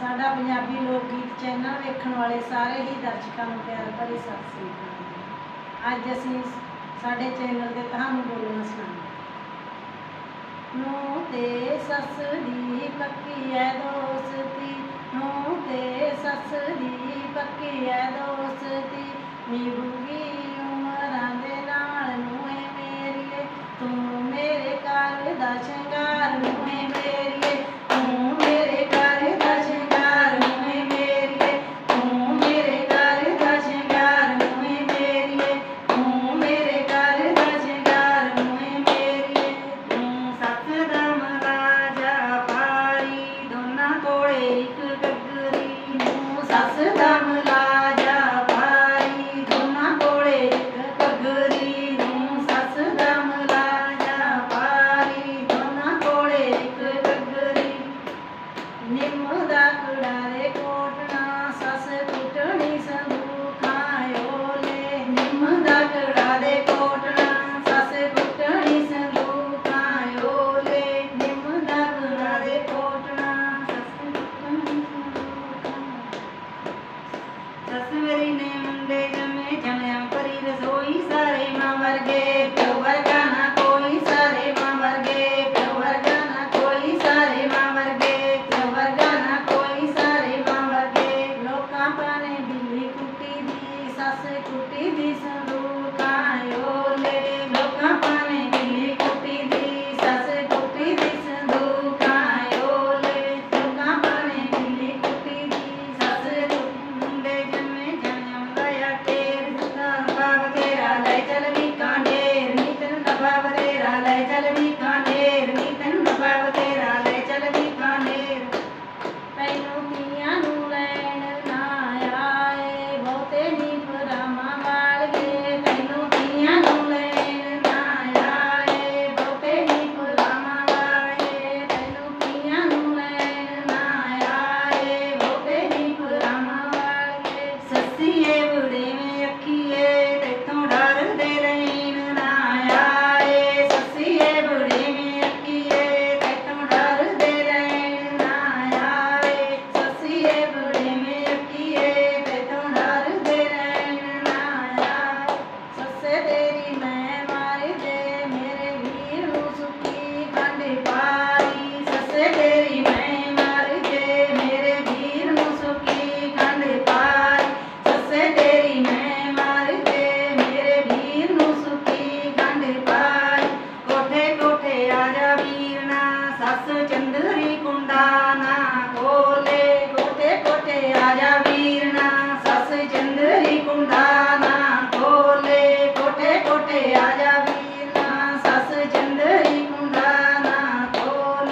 ਸਾਡਾ ਪੰਜਾਬੀ ਲੋਕ ਗੀਤ ਚੈਨਲ ਵੇਖਣ ਵਾਲੇ ਸਾਰੇ ਹੀ ਦਰਸ਼ਕਾਂ ਨੂੰ ਪਿਆਰ ਭਰੀ ਸਤਿ ਸ੍ਰੀ ਅਕਾਲ ਅੱਜ ਅਸੀਂ ਸਾਡੇ ਚੈਨਲ ਤੇ ਤੁਹਾਨੂੰ ਬੋਲਣਾ ਸੁਣਾਉਂਦੇ ਨੂੰ ਤੇ ਸੱਸ ਦੀ ਪੱਕੀ ਐ ਦੋਸਤੀ ਨੂੰ ਤੇ ਸੱਸ ਦੀ ਪੱਕੀ ਐ ਦੋਸਤੀ, ਨਿਭੂਗੀ ਉਮਰਾਂ ਦੇ ਨਾਲ ਨੂੰ ਏ ਮੇਰੀਏ, ਤੂੰ ਮੇਰੇ ਘਰ ਦਾ very name. Bye, Valerie. Bye. ਤੇਰੀ ਮੈਂ ਮਾਰ ਦੇ ਮੇਰੇ ਵੀਰ ਨੂੰ ਸੁੱਕੀ ਕੰਡੇ ਪਾਈ। ਸੱਸੇ ਤੇਰੀ ਮੈਂ ਮਾਰ ਦੇ ਮੇਰੇ ਵੀਰ ਨੂੰ ਸੁੱਕੀ ਕੰਡੇ ਪਾਈ। ਸੱਸੇ ਤੇਰੀ ਮੈਂ ਮਾਰ ਦੇ ਮੇਰੇ ਵੀਰ ਨੂੰ ਸੁੱਕੀ ਕੰਡੇ ਪਾਈ। ਕੋਠੇ ਕੋਠੇ ਆ ਜਾ ਵੀਰ ਨਾ ਸੱਸ ਚੰਦਰੀ ਕੁੰਡਾ ਨਾ ਕੋਲ